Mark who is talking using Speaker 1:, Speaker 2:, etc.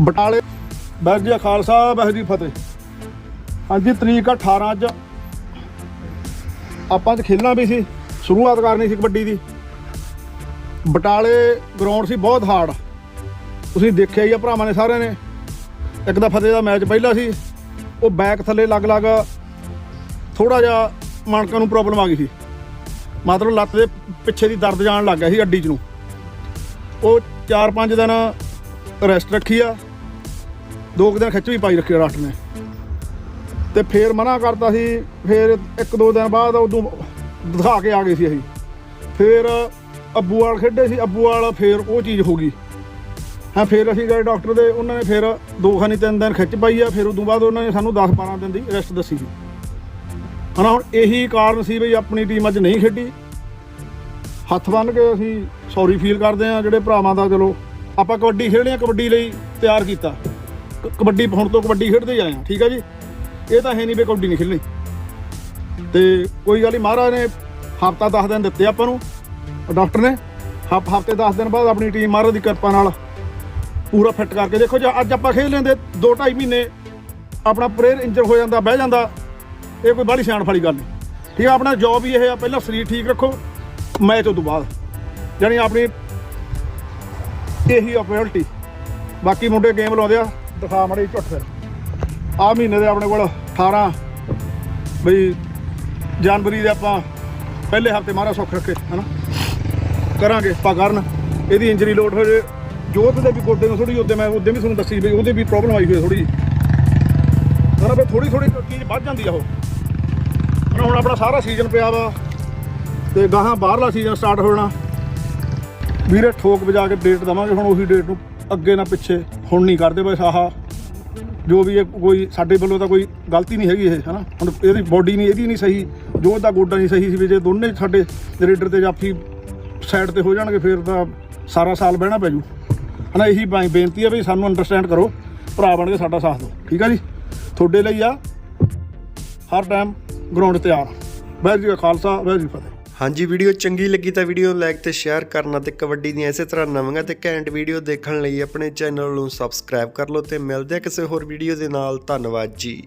Speaker 1: ਬਟਾਲੇ। ਬੈਜ ਜੀ ਕਾ ਖਾਲਸਾ ਬੈਜ ਜੀ ਫਤਿਹ। ਹਾਂਜੀ, ਤਰੀਕ ਆ 18 ਅੱਜ। ਆਪਾਂ ਚ ਖੇਲਣਾ ਵੀ ਸੀ, ਸ਼ੁਰੂਆਤ ਕਰਨੀ ਸੀ ਕਬੱਡੀ ਦੀ। ਬਟਾਲੇ ਗਰਾਊਂਡ ਸੀ ਬਹੁਤ ਹਾਰਡ ਤੁਸੀਂ ਦੇਖਿਆ ਹੀ ਆ ਭਰਾਵਾਂ ਨੇ ਸਾਰਿਆਂ ਨੇ। ਇੱਕ ਦਾ ਫਤਿਹ ਦਾ ਮੈਚ ਪਹਿਲਾ ਸੀ। ਉਹ ਬੈਕ ਥੱਲੇ ਲੱਗ ਲੱਗ ਥੋੜਾ ਜਿਹਾ ਮਣਕਾਂ ਨੂੰ ਪ੍ਰੋਬਲਮ ਆ ਗਈ ਸੀ। ਮਤਲਬ ਲੱਤ ਦੇ ਪਿੱਛੇ ਦੀ ਦਰਦ ਜਾਣ ਲੱਗ ਗਿਆ ਸੀ ਅੱਡੀ 'ਚ ਨੂੰ। ਉਹ 4-5 ਦਿਨ ਰੈਸਟ ਰੱਖੀ ਆ। ਦੋ ਕੁ ਦਿਨ ਖਿੱਚ ਵੀ ਪਾਈ ਰੱਖੀ ਆ ਡਾਕਟਰ ਨੇ। ਤੇ ਫੇਰ ਮਨਾ ਕਰਤਾ ਸੀ, ਫੇਰ ਇੱਕ ਦੋ ਦਿਨ ਬਾਅਦ ਉਦੋਂ ਦਿਖਾ ਕੇ ਆ ਗਏ ਸੀ ਅਸੀਂ। ਫੇਰ ਅੱਬੂ ਵਾਲ ਖੇਡੇ ਸੀ, ਅੱਬੂ ਵਾਲ ਫੇਰ ਉਹ ਚੀਜ਼ ਹੋ ਗਈ। ਹਾਂ, ਫੇਰ ਅਸੀਂ ਗਏ ਡਾਕਟਰ ਦੇ, ਉਹਨਾਂ ਨੇ ਫੇਰ ਦੋ ਖਾਨੀ ਤਿੰਨ ਦਿਨ ਖਿੱਚ ਪਾਈ ਆ, ਫਿਰ ਉਦੋਂ ਬਾਅਦ ਉਹਨਾਂ ਨੇ ਸਾਨੂੰ 10 12 ਦਿਨ ਦੀ ਰੈਸਟ ਦੱਸੀ ਸੀ। ਹਨਾ, ਹੁਣ ਇਹੀ ਕਾਰਨ ਸੀ ਵੀ ਆਪਣੀ ਟੀਮ ਅੱਜ ਨਹੀਂ ਖੇਡੀ। ਹੱਥ ਬੰਨ ਕੇ ਅਸੀਂ ਸੌਰੀ ਫੀਲ ਕਰਦੇ ਆ, ਜਿਹੜੇ ਭਰਾਵਾਂ ਦਾ ਚਲੋ ਆਪਾਂ ਕਬੱਡੀ ਖੇਡਦੇ ਆ ਕਬੱਡੀ ਲਈ ਤਿਆਰ ਕੀਤਾ। ਕ- ਕਬੱਡੀ ਹੁਣ ਤੋਂ ਕਬੱਡੀ ਖੇਡਦੇ ਹੀ ਆਏ ਆ ਠੀਕ ਆ ਜੀ? ਇਹ ਤਾਂ ਹੈ ਨਹੀਂ ਵੀ ਕਬੱਡੀ ਨਹੀਂ ਖੇਡਣੀ। ਤੇ ਕੋਈ ਗੱਲ ਨਹੀਂ, ਮਹਾਰਾਜ ਨੇ ਹਫਤਾ 10 ਦਿਨ ਦਿੱਤੇ ਆਪਾਂ ਨੂੰ, ਡਾਕਟਰ ਨੇ। ਹਫ਼ਤੇ 10 ਦਿਨ ਬਾਅਦ ਆਪਣੀ ਟੀਮ ਮਹਾਰਾਜ ਦੀ ਕਿਰਪਾ ਨਾਲ ਪੂਰਾ ਫਿੱਟ ਕਰਕੇ, ਦੇਖੋ ਜੇ, ਅੱਜ ਆਪਾਂ ਖੇਡ ਲੈਂਦੇ 2 2.5 ਮਹੀਨੇ, ਆਪਣਾ ਪ੍ਰੇਅਰ ਇੰਜਰ ਹੋ ਜਾਂਦਾ, ਬਹਿ ਜਾਂਦਾ, ਇਹ ਕੋਈ ਬਾਹਲੀ ਸਿਆਣਪ ਵਾਲੀ ਗੱਲ ਨਹੀਂ। ਠੀਕ ਆ, ਆਪਣਾ ਜੌਬ ਹੀ ਇਹ ਆ, ਪਹਿਲਾਂ ਸਰੀਰ ਠੀਕ ਰੱਖੋ ਮੈਚ ਤੋਂ ਬਾਅਦ। ਜਾਣੀ ਆਪਣੀ ਇਹੀ ਅਪੋਰਚੁਨਿਟੀ ਬਾਕੀ ਮੁੰਡੇ ਗੇਮ ਲਾਉਂਦੇ ਆ, ਦਿਖਾ ਮੜੀ ਝੁੱਟ ਫਿਰ। ਆ ਮਹੀਨੇ ਦੇ ਆਪਣੇ ਕੋਲ 18 ਬਈ ਜਨਵਰੀ ਦੇ ਆਪਾਂ ਪਹਿਲੇ ਹਫ਼ਤੇ ਮਾਰਾ ਸੁੱਖ ਰੱਖੇ, ਹਨਾ? ਕਰਾਂਗੇ ਆਪਾਂ ਕਰਨ। ਇਹਦੀ ਇੰਜਰੀ ਲੋਡ ਹੋ ਜੇ ਜੋਤ ਦੇ ਵੀ ਗੋਡੇ ਨੂੰ ਥੋੜੀ ਉਹਦੇ ਮੈਂ ਉਹਦੇ ਵੀ ਤੁਹਾਨੂੰ ਦੱਸੀ ਵੀ ਉਹਦੇ ਵੀ ਪ੍ਰੋਬਲਮ ਆਈ ਹੋਈ ਥੋੜੀ ਜਿਹੀ। ਹਨਾ ਫਿਰ ਥੋੜੀ ਥੋੜੀ ਚੀਜ਼ ਵੱਧ ਜਾਂਦੀ ਆ ਉਹ। ਹਨਾ ਹੁਣ ਆਪਣਾ ਸਾਰਾ ਸੀਜ਼ਨ ਪਿਆ ਵਾ, ਤੇ ਗਾਹਾਂ ਬਾਹਰਲਾ ਸੀਜ਼ਨ ਸਟਾਰਟ ਹੋ ਜਾਣਾ। ਵੀਰੇ ਠੋਕ ਵਜਾ ਕੇ ਡੇਟ ਦਵਾਂਗੇ, ਹੁਣ ਉਹੀ ਡੇਟ ਨੂੰ ਅੱਗੇ ਨਾ ਪਿੱਛੇ, ਹੁਣ ਨਹੀਂ ਕਰਦੇ ਬਸ ਆਹ। ਜੋ ਵੀ ਇਹ ਕੋਈ ਸਾਡੇ ਵੱਲੋਂ ਤਾਂ ਕੋਈ ਗਲਤੀ ਨਹੀਂ ਹੈਗੀ ਇਹ, ਹਨਾ? ਹੁਣ ਇਹਦੀ ਬੋਡੀ ਨਹੀਂ, ਇਹਦੀ ਨਹੀਂ ਸਹੀ, ਜੋ ਦਾ ਗੋਡਾ ਨਹੀਂ ਸਹੀ ਸੀ ਵੀ ਜੇ ਦੋਨੇ ਸਾਡੇ ਰੇਡਰ ਤੇ ਜਾਫੀ ਸਾਈਡ ਤੇ ਹੋ ਜਾਣਗੇ, ਫਿਰ ਤਾਂ ਸਾਰਾ ਸਾਲ ਬਹਿਣਾ ਪੈ ਜੂ। ਹਨਾ, ਇਹੀ ਬੇ- ਬੇਨਤੀ ਹੈ ਵੀ ਸਾਨੂੰ ਅੰਡਰਸਟੈਂਡ ਕਰੋ, ਭਰਾ ਬਣ ਕੇ ਸਾਡਾ ਸਾਥ ਦਿਓ, ਠੀਕ ਆ ਜੀ? ਤੁਹਾਡੇ ਲਈ ਆ, ਹਰ ਟਾਈਮ ਗਰਾਊਂਡ ਤਿਆਰ। ਵਾਹਿਗੁਰੂ ਜੀ ਕਾ ਖਾਲਸਾ, ਵਾਹਿਗੁਰੂ ਜੀ ਫਤਿਹ।
Speaker 2: ਹਾਂਜੀ, ਵੀਡੀਓ ਚੰਗੀ ਲੱਗੀ ਤਾਂ ਵੀਡੀਓ ਲਾਈਕ ਤੇ ਸ਼ੇਅਰ ਕਰਨਾ ਤੇ ਕਬੱਡੀ ਦੀਆਂ ਇਸੇ ਤਰ੍ਹਾਂ ਨਵੀਆਂ ਤੇ ਘੈਂਟ ਵੀਡੀਓ ਦੇਖਣ ਲਈ ਆਪਣੇ ਚੈਨਲ ਨੂੰ ਸਬਸਕ੍ਰਾਈਬ ਕਰ ਲਓ ਤੇ ਮਿਲਦੇ ਆ ਕਿਸੇ ਹੋਰ ਵੀਡੀਓ ਦੇ ਨਾਲ। ਧੰਨਵਾਦ ਜੀ।